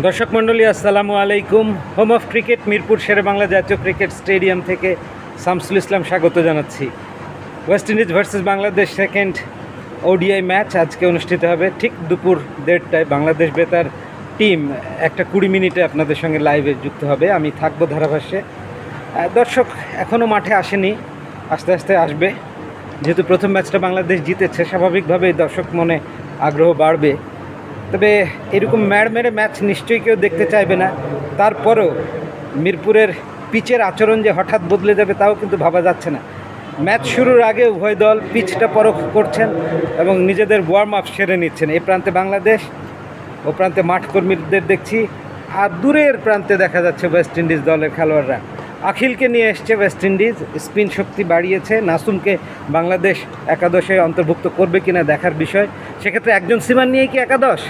দর্শক মণ্ডলী, আসসালামু আলাইকুম। Home of cricket Mirpur Shere Bangla জাতীয় ক্রিকেট স্টেডিয়াম থেকে শামসুল ইসলাম স্বাগত জানাচ্ছি। West Indies versus Bangladesh second ODI match আজকে অনুষ্ঠিত হবে ঠিক দুপুর দেড়টায় বাংলাদেশ বেতার টিম একটা কুড়ি মিনিটে আপনাদের সঙ্গে লাইভে যুক্ত হবে। আমি থাকব ধারাভাষ্যে। দর্শক এখনও মাঠে আসেনি, আস্তে আস্তে আসবে। যেহেতু প্রথম ম্যাচটা বাংলাদেশ জিতেছে, স্বাভাবিকভাবেই দর্শক মনে আগ্রহ বাড়বে। তবে এরকম ম্যাড় মেরে ম্যাচ নিশ্চয়ই কেউ দেখতে চাইবে না। তারপরেও মিরপুরের পিচের আচরণ যে হঠাৎ বদলে যাবে তাও কিন্তু ভাবা যাচ্ছে না। ম্যাচ শুরুর আগে উভয় দল পিচটা পরখ করছেন এবং নিজেদের ওয়ার্ম আপ সেরে নিচ্ছেন। এই প্রান্তে বাংলাদেশ, ও প্রান্তে মাঠ কর্মীদের দেখছি। আর দূরের প্রান্তে দেখা যাচ্ছে ওয়েস্ট ইন্ডিজ দলের খেলোয়াড়রা। আখিলকে নিয়ে এসছে ওয়েস্ট ইন্ডিজ স্পিন শক্তি বাড়িয়েছে। নাসুমকে বাংলাদেশ একাদশে অন্তর্ভুক্ত করবে কিনা দেখার বিষয়। সেক্ষেত্রে একজন সিমান নিয়ে কি একাদশ?